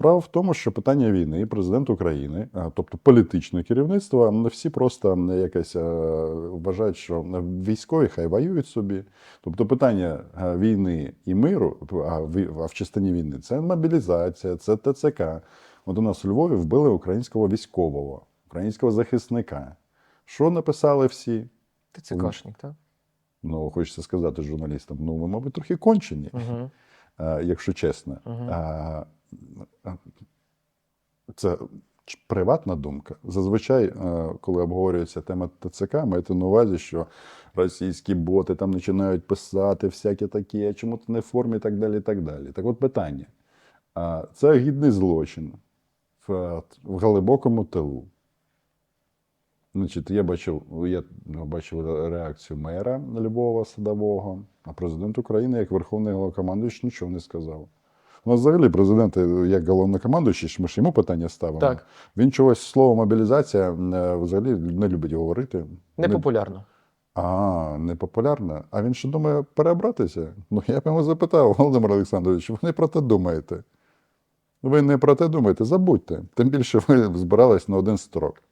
справа в тому, що питання війни, президент України, тобто політичне керівництво, не всі просто якось е, вважають, що військові хай воюють собі. Тобто питання е, війни і миру, а в, частині війни це мобілізація, це ТЦК. От у нас у Львові вбили українського військового, українського захисника. Що написали всі? Ти цикашник, так? Ну, хочеться сказати журналістам, ну ви, мабуть, трохи кончені, Угу. е, якщо чесно. А, а, Це приватна думка. Зазвичай, е, коли обговорюється тема ТЦК, маєте на увазі, що російські боти там починають писати всякі такі, а чому ти не в формі і так далі. і так далі. Так от питання. Це гідний злочин в, глибокому тилу. Значить, я бачив, я бачив реакцію мера Львова Садового, а президент України, як Верховний головнокомандуючий, нічого не сказав. У нас взагалі президент, е, як головнокомандуючий, ми ж йому питання ставимо. Так. Він чогось слово мобілізація е, взагалі не любить говорити. Непопулярно. А, непопулярно. А він що думає переобратися? Ну, я б йому запитав, Володимир Олександрович, ви не про те думаєте? Ви не про те думаєте, забудьте. Тим більше ви збирались на один строк.